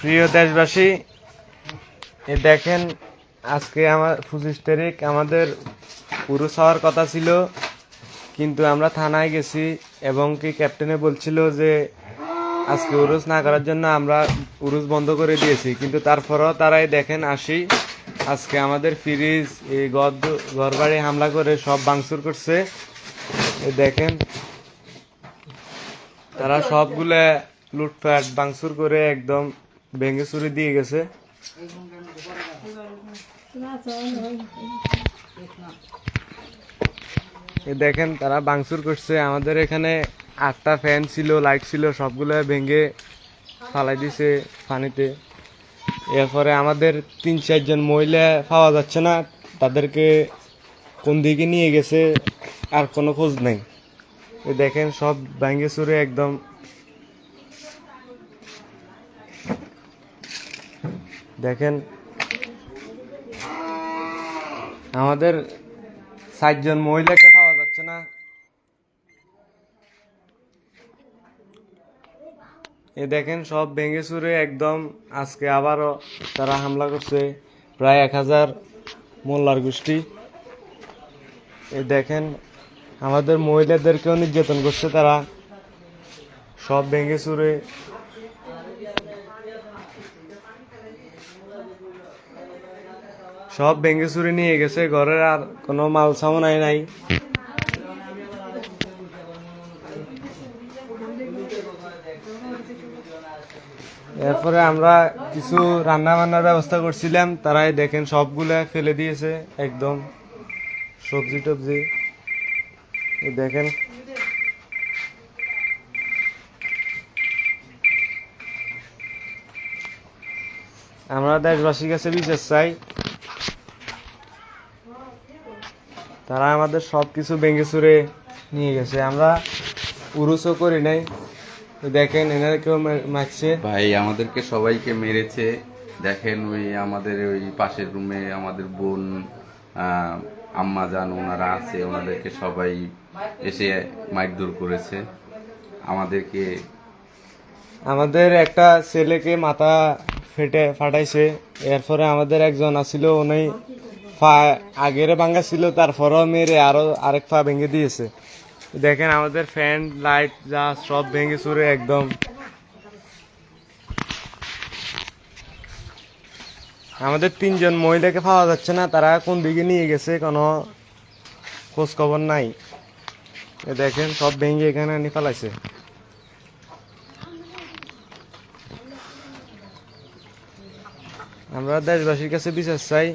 প্রিয় দেশবাসী, এ দেখেন আজকে আমার পঁচিশ তারিখ আমাদের পুরুষ হওয়ার কথা ছিল, কিন্তু আমরা থানায় গেছি এবং কি ক্যাপ্টেনে বলছিল যে আজকে উরুস না করার জন্য আমরা উরুস বন্ধ করে দিয়েছি। কিন্তু তারপরও তারাই দেখেন আসি, আজকে আমাদের ফ্রিজ এই ঘর ঘর বাড়ি হামলা করে সব ভাঙচুর করছে। দেখেন, তারা সবগুলা লুটপাট, ভাঙচুর করে একদম ভেঙে চুরি দিয়ে গেছে। দেখেন তারা ভাঙচুর করছে। আমাদের এখানে আটটা ফ্যান ছিল, লাইট ছিল, সবগুলো ভেঙে ফালাই দিছে পানিতে। এরপরে আমাদের তিন চারজন মহিলা পাওয়া যাচ্ছে না। তাদেরকে কোন দিকে নিয়ে গেছে আর কোনো খোঁজ নেই। দেখেন সব ভেঙে চুরে একদম দেখেন, আমাদের সাতজন মহিলাকে পাওয়া যাচ্ছে না। এ দেখেন, সব ভেঙে চুরে একদম আজকে আবারও তারা হামলা করছে, প্রায় এক হাজার মোল্লার গোষ্ঠী। এ দেখেন, আমাদের মহিলাদেরকেও নির্যাতন করছে তারা। সব ভেঙে চুরে সব ভেঙে চুরি নিয়ে গেছে, ঘরের আর কোনো মাল সামনাই নাই এরপরে আমরা কিছু রান্না বান্নার ব্যবস্থা করছিলাম, তারাই দেখেন সবগুলা ফেলে দিয়েছে, একদম সবজি টবজি। দেখেন। আমরা দেশবাসীর কাছে বিশেষ চাই। তারা আমাদের সব কিছু ভেঙে চুরে নিয়ে গেছে। আমরা উরুসও করি নাই। দেখেন এনারা কেউ মারছে। ভাই আমাদেরকে সবাইকে মেরেছে। দেখেন ওই আমাদের ওই পাশের রুমে আমাদের বোন আম্মা যান ওনারা আছে। ওনাদেরকে সবাই এসে মারধর করেছে। আমাদেরকে আমাদের একটা ছেলেকে মাথা ফেটে ফাটাইছে। এরপরে আমাদের একজন আছিল উনি পা আগের ভাঙ্গা ছিল, তারপরেও মেরে আরও আরেক পা ভেঙে দিয়েছে। দেখেন আমাদের ফ্যান, লাইট যা সব ভেঙে চুরে একদম। আমাদের তিনজন মহিলাকে পাওয়া যাচ্ছে না, তারা কোন দিকে নিয়ে গেছে কোনো খোঁজ খবর নাই দেখেন, সব ভেঙে এখানে আনি ফেলাইছে। আমরা দেশবাসীর কাছে বিচার চাই।